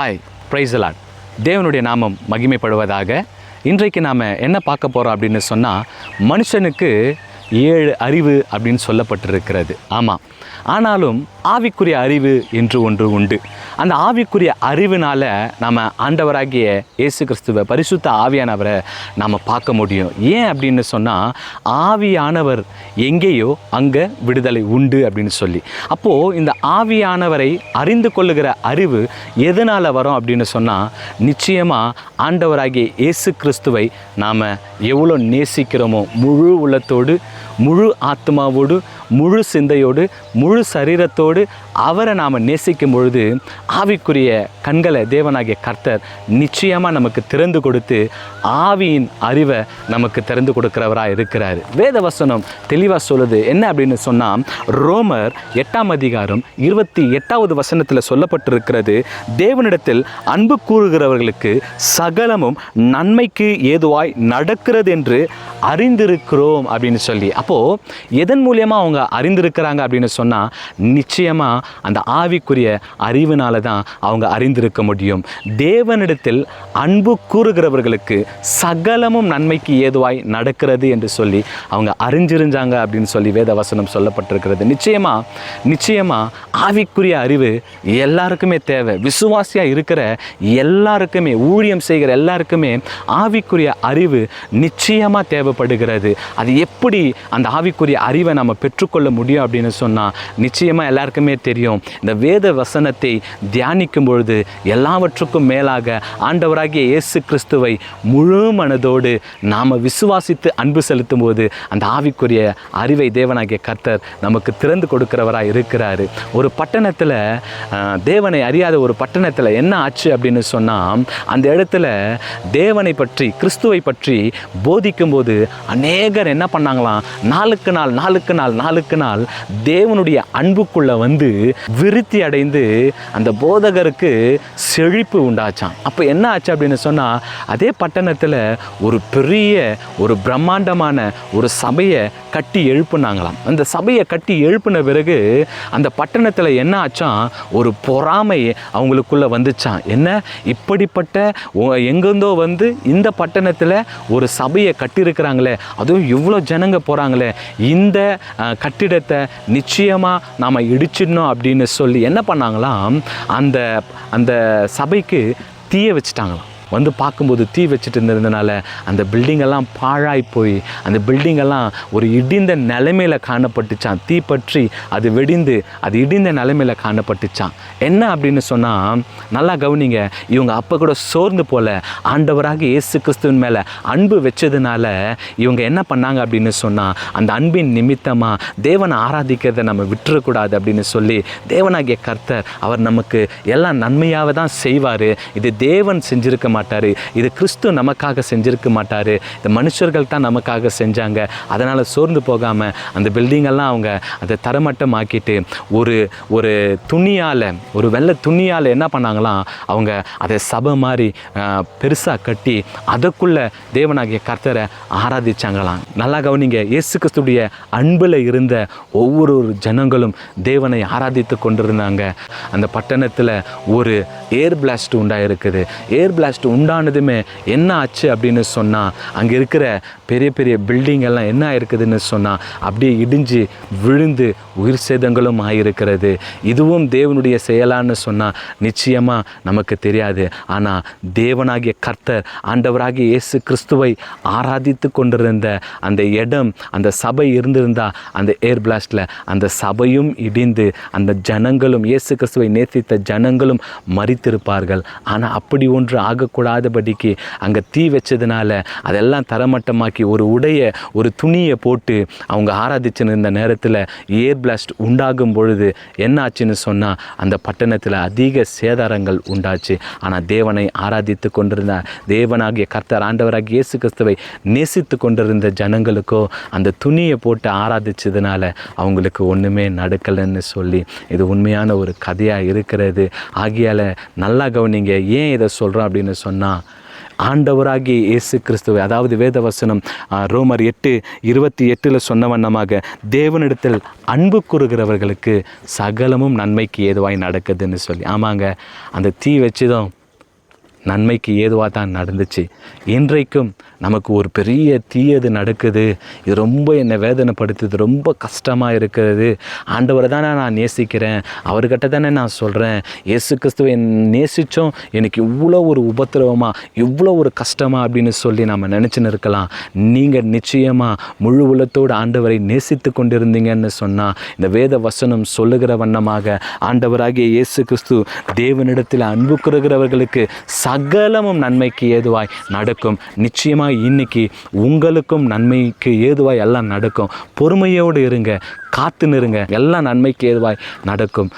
Hi பிரைஸ்லாட் தேவனுடைய நாமம் மகிமைப்படுவதாக இன்றைக்கு நாம் என்ன பார்க்க போகிறோம் அப்படின்னு சொன்னால் மனுஷனுக்கு ஏழு அறிவு அப்படின்னு சொல்லப்பட்டிருக்கிறது. ஆமாம் ஆனாலும் ஆவிக்குரிய அறிவு என்று ஒன்று உண்டு. அந்த ஆவிக்குரிய அறிவினால் நம்ம ஆண்டவராகிய இயேசு கிறிஸ்துவ பரிசுத்த ஆவியானவரை நாம் பார்க்க முடியும். ஏன் அப்படின்னு சொன்னால் ஆவியானவர் எங்கேயோ அங்கே விடுதலை உண்டு அப்படின்னு சொல்லி. அப்போது இந்த ஆவியானவரை அறிந்து கொள்ளுகிற அறிவு எதனால் வரும் அப்படின்னு சொன்னால் நிச்சயமாக ஆண்டவராகிய இயேசு கிறிஸ்துவை நாம் எவ்வளோ நேசிக்கிறோமோ முழு உள்ளத்தோடு முழு ஆத்மாவோடு முழு சிந்தையோடு முழு சரீரத்தோடு அவரை நாம் நேசிக்கும் பொழுது ஆவிக்குரிய கண்களை தேவனாகிய கர்த்தர் நிச்சயமாக நமக்கு திறந்து கொடுத்து ஆவியின் அறிவை நமக்கு திறந்து கொடுக்கிறவராக இருக்கிறார். வேத வசனம் தெளிவாக சொல்லுது. என்ன அப்படின்னு சொன்னால் ரோமர் எட்டாம் அதிகாரம் இருபத்தி எட்டாவது வசனத்தில் சொல்லப்பட்டிருக்கிறது தேவனிடத்தில் அன்பு கூறுகிறவர்களுக்கு சகலமும் நன்மைக்கு ஏதுவாய் நடக்கிறது என்று அறிந்திருக்கிறோம் அப்படின்னு சொல்லி. அப்போது எதன் மூலியமாக அவங்க அறிந்திருக்கிறாங்க அப்படின்னு சொன்னால் நிச்சயமாக அந்த ஆவிக்குரிய அறிவினால தான் அவங்க அறிந்திருக்க முடியும். தேவனிடத்தில் அன்பு கூறுகிறவர்களுக்கு சகலமும் நன்மைக்கு ஏதுவாய் நடக்கிறது என்று சொல்லி அவங்க அறிஞ்சிருந்தாங்க அப்படின்னு சொல்லி வேத வசனம் சொல்லப்பட்டிருக்கிறது. நிச்சயமாக நிச்சயமாக ஆவிக்குரிய அறிவு எல்லாருக்குமே தேவை. விசுவாசியாக இருக்கிற எல்லாருக்குமே ஊழியம் செய்கிற எல்லாருக்குமே ஆவிக்குரிய அறிவு நிச்சயமாக தேவைப்படுகிறது. அது எப்படி அந்த ஆவிக்குரிய அறிவை நம்ம பெற்றுக்கொள்ள முடியும் அப்படின்னு சொன்னால் நிச்சயமாக எல்லாருக்குமே தெரியும். இந்த வேத வசனத்தை தியானிக்கும் பொழுது எல்லாவற்றுக்கும் மேலாக ஆண்டவராகிய இயேசு கிறிஸ்துவை முழு மனதோடு நாம் விசுவாசித்து அன்பு செலுத்தும் போது அந்த ஆவிக்குரிய அறிவை தேவனாகிய கர்த்தர் நமக்கு திறந்து கொடுக்கிறவராக இருக்கிறாரு. ஒரு பட்டணத்தில் தேவனை அறியாத ஒரு பட்டணத்தில் என்ன ஆச்சு அப்படின்னு சொன்னால் அந்த இடத்துல தேவனை பற்றி கிறிஸ்துவை பற்றி போதிக்கும்போது அநேகர் என்ன பண்ணாங்களாம் நாளுக்கு நாள் நாளுக்கு நாள் நாளுக்கு நாள் தேவனுடைய அன்புக்குள்ளே வந்து விருத்தி அடைந்து அந்த போதகருக்கு செழிப்பு உண்டாச்சான் அப்போ என்ன ஆச்சு அப்படின்னு சொன்னால் அதே பட்டணத்தில் ஒரு பெரிய ஒரு பிரம்மாண்டமான ஒரு சபையை கட்டி எழுப்புனாங்களாம். அந்த சபையை கட்டி எழுப்பின பிறகு அந்த பட்டணத்தில் என்ன ஆச்சான்? ஒரு பொறாமை அவங்களுக்குள்ளே வந்துச்சான் என்ன? இப்படிப்பட்ட எங்கேருந்தோ வந்து இந்த பட்டணத்தில் ஒரு சபையை கட்டியிருக்கிறாங்களே அதுவும் இவ்வளோ ஜனங்க போகிறாங்களே இந்த கட்டிடத்தை நிச்சயமாக நாம் இடிச்சிடணும் அப்படின்னு சொல்லி என்ன பண்ணாங்களாம்? அந்த அந்த சபைக்கு தீய வச்சுட்டாங்களாம். வந்து பார்க்கும்போது தீ வச்சுட்டு இருந்ததுனால அந்த பில்டிங்கெல்லாம் பாழாய் போய் அந்த பில்டிங்கெல்லாம் ஒரு இடிந்த நிலைமையில் காணப்பட்டுச்சான் தீ பற்றி அது வெடிந்து அது இடிந்த நிலைமையில் காணப்பட்டுச்சான் என்ன அப்படின்னு சொன்னால் நல்லா கவனிங்க இவங்க அப்போ கூட சோர்ந்து போல ஆண்டவராக இயேசு கிறிஸ்துவின் மேலே அன்பு வச்சதுனால இவங்க என்ன பண்ணாங்க அப்படின்னு சொன்னால் அந்த அன்பின் நிமித்தமாக தேவனை ஆராதிக்கிறதை நம்ம விட்டுறக்கூடாது அப்படின்னு சொல்லி தேவனாகிய கர்த்தர் அவர் நமக்கு எல்லாம் நன்மையாக தான் செய்வார். இது தேவன் செஞ்சிருக்க மாட்டார். இது கிறிஸ்து நமக்காக செஞ்சிருக்க மாட்டார். இந்த மனுஷர்கள் தான் நமக்காக செஞ்சாங்க. அதனால் சோர்ந்து போகாமல் அந்த பில்டிங்கெல்லாம் அவங்க அதை தரமட்டமாக்கிட்டு ஒரு ஒரு துணியால் ஒரு வெள்ளை துணியால் என்ன பண்ணாங்களாம் அவங்க அதை சபை மாதிரி பெருசாக கட்டி அதுக்குள்ளே தேவனாகிய கர்த்தரை ஆராதிச்சாங்களாம். நல்லா கவனிங்க இயேசு கிறிஸ்துடைய அன்பில் இருந்த ஒவ்வொரு ஜனங்களும் தேவனை ஆராதித்து கொண்டிருந்தாங்க. அந்த பட்டணத்தில் ஒரு ஏர் பிளாஸ்ட் உண்டாயிருக்குது. ஏர் பிளாஸ்ட் உண்டானதுமே என்ன ஆச்சு அப்படின்னு சொன்னால் அங்கே இருக்கிற பெரிய பெரிய பில்டிங் எல்லாம் என்ன இருக்குதுன்னு சொன்னால் அப்படியே இடிஞ்சு விழுந்து உயிர் சேதங்களும் ஆகியிருக்கிறது இதுவும் தேவனுடைய செயலான்னு சொன்னால் நிச்சயமாக நமக்கு தெரியாது. ஆனால் தேவனாகிய கர்த்தர் ஆண்டவராகிய இயேசு கிறிஸ்துவை ஆராதித்து கொண்டிருந்த அந்த இடம் அந்த சபை இருந்திருந்தால் அந்த ஏர் பிளாஸ்டில் அந்த சபையும் இடிந்து அந்த ஜனங்களும் இயேசு கிறிஸ்துவை நேசித்த ஜனங்களும் மறித்திருப்பார்கள் ஆனால் அப்படி ஒன்று வரக்கூடாதபடிக்கு அங்கே தீ வச்சதுனால அதெல்லாம் தரமட்டமாக்கி ஒரு உடைய ஒரு துணியை போட்டு அவங்க ஆராதிச்சுன்னு இருந்த நேரத்தில் ஏர் பிளாஸ்ட் உண்டாகும் பொழுது என்ன ஆச்சுன்னு சொன்னால் அந்த பட்டணத்தில் அதிக சேதாரங்கள் உண்டாச்சு. ஆனால் தேவனை ஆராதித்து கொண்டிருந்த தேவனாகிய கர்த்தர் ஆண்டவராகிய இயேசு கிறிஸ்துவை நேசித்து கொண்டிருந்த ஜனங்களுக்கோ அந்த துணியை போட்டு ஆராதிச்சதுனால அவங்களுக்கு ஒன்றுமே நடக்கலைன்னு சொல்லி இது உண்மையான ஒரு கதையாக இருக்கிறது. ஆகியால் நல்லா கவனிங்க ஏன் இதை சொல்கிறோம் அப்படின்னு சொன்னால் ஆண்டவராகிய இயேசு கிறிஸ்துவை அதாவது வேதவசனம் ரோமர் எட்டு இருபத்தி எட்டில் சொன்ன வண்ணமாக தேவனிடத்தில் அன்பு கூறுகிறவர்களுக்கு சகலமும் நன்மைக்கு ஏதுவாய் நடக்குதுன்னு சொல்லி. ஆமாங்க அந்த தீ வச்சுதான் நன்மைக்கு ஏதுவாக தான் நடந்துச்சு. இன்றைக்கும் நமக்கு ஒரு பெரிய தீயது நடக்குது. இது ரொம்ப என்னை வேதனைப்படுத்துது ரொம்ப கஷ்டமாக இருக்கிறது. ஆண்டவரை தானே நான் நேசிக்கிறேன். அவர்கிட்ட தானே நான் சொல்கிறேன் இயேசு கிறிஸ்துவை நேசித்தோம் எனக்கு இவ்வளோ ஒரு உபத்திரவமாக இவ்வளோ ஒரு கஷ்டமாக அப்படின்னு சொல்லி நம்ம நினச்சின்னு இருக்கலாம். நீங்கள் நிச்சயமாக முழு உள்ளத்தோடு ஆண்டவரை நேசித்து கொண்டிருந்தீங்கன்னு சொன்னால் இந்த வேத வசனம் சொல்லுகிற வண்ணமாக ஆண்டவராகிய இயேசு கிறிஸ்து தேவனிடத்தில் அன்பு கூறுகிறவர்களுக்கு சகலமும் நன்மைக்கு ஏதுவாய் நடக்கும். நிச்சயமாக இன்னைக்கு உங்களுக்கும் நன்மைக்கு ஏதுவாய் எல்லாம் நடக்கும். பொறுமையோடு இருங்க காத்து நிறுங்க. எல்லாம் நன்மைக்கு ஏதுவாய் நடக்கும்.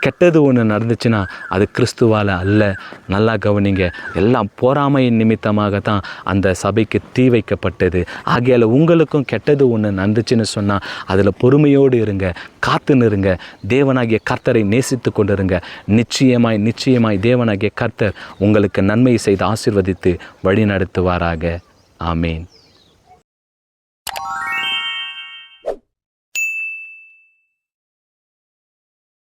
கெட்டது ஒன்று நடந்துச்சுன்னா அது கிறிஸ்துவால் அல்ல. நல்லா கவனிங்க. எல்லாம் பொறாமையின் நிமித்தமாக தான் அந்த சபைக்கு தீ வைக்கப்பட்டது. ஆகையால் உங்களுக்கும் கெட்டது ஒன்று நடந்துச்சுன்னு சொன்னால் அதில் பொறுமையோடு இருங்க. காத்து நிறுங்க. தேவனாகிய கர்த்தரை நேசித்து கொண்டிருங்க. நிச்சயமாய் நிச்சயமாய் தேவனாகிய கர்த்தர் உங்களுக்கு நன்மை செய்து ஆசிர்வதித்து வழி நடத்துவாராக ஆமேன்.